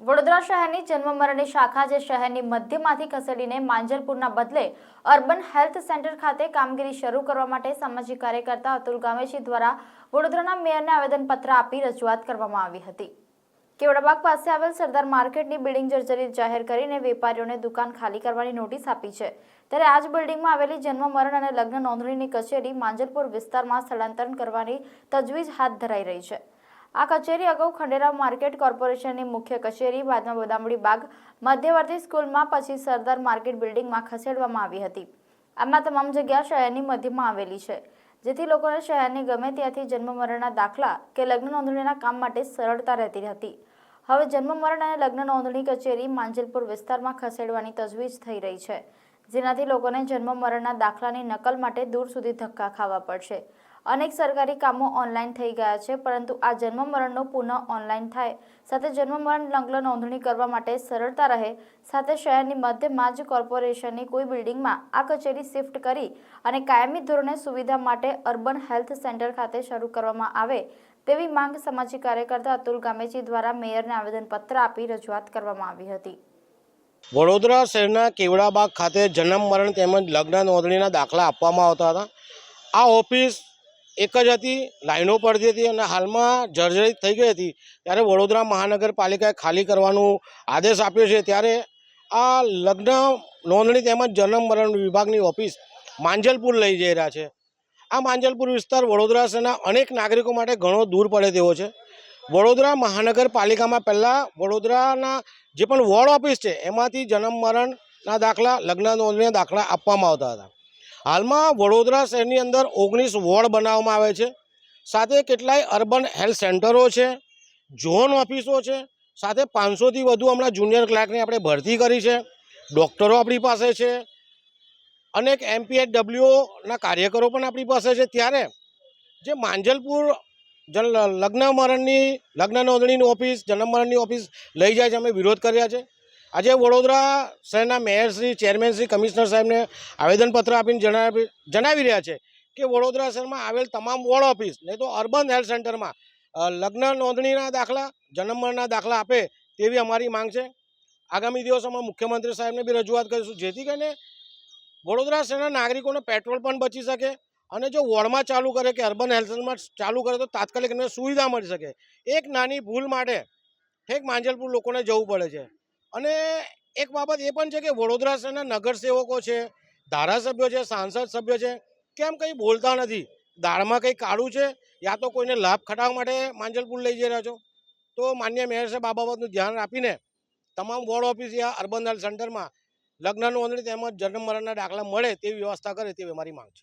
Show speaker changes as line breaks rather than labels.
વડોદરા શહેરની જન્મ મરણની શાખા જે શહેરની મધ્યમાંથી ખસેડીને માંજલપુરના બદલે અર્બન હેલ્થ સેન્ટર ખાતે કામગીરી શરૂ કરવા માટે સામાજિક કાર્યકર્તા અતુલ ગામેશી દ્વારા વડોદરાના મેયરને આવેદનપત્ર આપી રજૂઆત કરવામાં આવી હતી. કેવડાબાગ પાસે આવેલ સરદાર માર્કેટની બિલ્ડિંગ જર્જરિત જાહેર કરીને વેપારીઓને દુકાન ખાલી કરવાની નોટિસ આપી છે. ત્યારે આ જ બિલ્ડિંગમાં આવેલી જન્મ, મરણ અને લગ્ન નોંધણીની કચેરી માંજલપુર વિસ્તારમાં સ્થળાંતરણ કરવાની તજવીજ હાથ ધરાઈ રહી છે. આ કચેરી અગાઉ ખંડેરાવ માર્કેટ કોર્પોરેશનની મુખ્ય કચેરી, બાદમાં બદામડી બાગ, મધ્યવર્તી સ્કૂલમાં પછી સરદાર માર્કેટ બિલ્ડિંગમાં ખસેડવામાં આવી હતી. આમાં તમામ જગ્યા શહેરની મધ્યમાં આવેલી છે. જેથી લોકોને શહેરની ગમે ત્યાંથી જન્મ મરણના દાખલા કે લગ્ન નોંધણીના કામ માટે સરળતા રહેતી હતી. હવે જન્મ મરણ અને લગ્ન નોંધણી કચેરી માંજલપુર વિસ્તારમાં ખસેડવાની તજવીજ થઈ રહી છે. જેનાથી લોકોને જન્મ મરણના દાખલાની નકલ માટે દૂર સુધી ધક્કા ખાવા પડશે. અનેક સરકારી કામો ઓનલાઈન થઈ ગયા છે, પરંતુ આ જન્મ મરણનો પુનઃ ઓનલાઈન થાય. સાથે જન્મ મરણ લગ્ન નોંધણી કરવા માટે સરળતા રહે. સાથે શહેરની મધ્યમાં જ કોર્પોરેશનની કોઈ બિલ્ડિંગમાં આ કચેરી શિફ્ટ કરી અને કાયમી ધોરણે સુવિધા માટે અર્બન હેલ્થ સેન્ટર ખાતે શરૂ કરવામાં આવે, તેવી માંગ સામાજિક કાર્યકર્તા અતુલ ગામેજી દ્વારા મેયરને આવેદનપત્ર આપી રજૂઆત કરવામાં આવી હતી.
વડોદરા શહેરના કેવડાબાગ ખાતે જન્મ મરણ તેમજ લગ્ન નોંધણીના દાખલા આપવામાં આવતા હતા. આ ઓફિસ એક જ હતી, લાઈનો પડતી હતી અને હાલમાં જર્જરિત થઈ ગઈ હતી. ત્યારે વડોદરા મહાનગરપાલિકાએ ખાલી કરવાનો આદેશ આપ્યો છે. ત્યારે આ લગ્ન નોંધણી તેમજ જન્મ મરણ વિભાગની ઓફિસ માંજલપુર લઈ જઈ રહ્યા છે. આ માંજલપુર વિસ્તાર વડોદરા શહેરના અનેક નાગરિકો માટે ઘણો દૂર પડે તેવો છે. વડોદરા મહાનગરપાલિકામાં પહેલાં વડોદરાના જે પણ વોર્ડ ઓફિસ છે, એમાંથી જન્મ મરણના દાખલા, લગ્ન નોંધણીના દાખલા આપવામાં આવતા હતા. હાલમાં વડોદરા શહેરની અંદર ઓગણીસ વોર્ડ બનાવવામાં આવે છે. સાથે કેટલાય અર્બન હેલ્થ સેન્ટરો છે, ઝોન ઓફિસો છે, સાથે પાંચસોથી વધુ હમણાં જુનિયર ક્લાર્કની આપણે ભરતી કરી છે, ડૉક્ટરો આપણી પાસે છે, અનેક એમપીએચડબલ્યુના કાર્યકરો પણ આપણી પાસે છે. ત્યારે જે માંજલપુર જન લગ્ન મરણની, લગ્ન નોંધણીની ઓફિસ, જન્મ મરણની ઓફિસ લઈ જાય છે, અમે વિરોધ કર્યા છે. આજે વડોદરા શહેરના મેયરશ્રી ચેરમેનશ્રી કમિશનર સાહેબને આવેદનપત્ર આપીને જણાવી જણાવી રહ્યા છે કે વડોદરા શહેરમાં આવેલ તમામ વોર્ડ ઓફિસ, નહીં તો અર્બન હેલ્થ સેન્ટરમાં લગ્ન નોંધણીના દાખલા જન્મ દાખલા આપે તેવી અમારી માંગ છે. આગામી દિવસોમાં મુખ્યમંત્રી સાહેબને બી રજૂઆત કરીશું, જેથી કરીને વડોદરા શહેરના નાગરિકોને પેટ્રોલ પણ બચી શકે અને જો વોર્ડમાં ચાલુ કરે કે અર્બન હેલ્થ સેન્ટરમાં ચાલુ કરે તો તાત્કાલિક એમને સુવિધા મળી શકે. એક નાની ભૂલ માટે ઠેક માંજલપુર લોકોને જવું પડે છે. અને એક બાબત એ પણ છે કે વડોદરા શહેરના નગરસેવકો છે, ધારાસભ્યો છે, સાંસદ સભ્યો છે, કેમ કંઈ બોલતા નથી? દાળમાં કંઈ કાળું છે? યા તો કોઈને લાભ ખટાવવા માટે માંજલપુર લઈ જઈ રહ્યા છો? તો માન્ય મેયર સાહેબ, આ બાબતનું ધ્યાન આપીને તમામ વોર્ડ ઓફિસ યા અર્બન હેલ્થ સેન્ટરમાં લગ્ન નોંધણી તેમજ જન્મ મરણના દાખલા મળે તેવી વ્યવસ્થા કરે તેવી અમારી માંગ છે.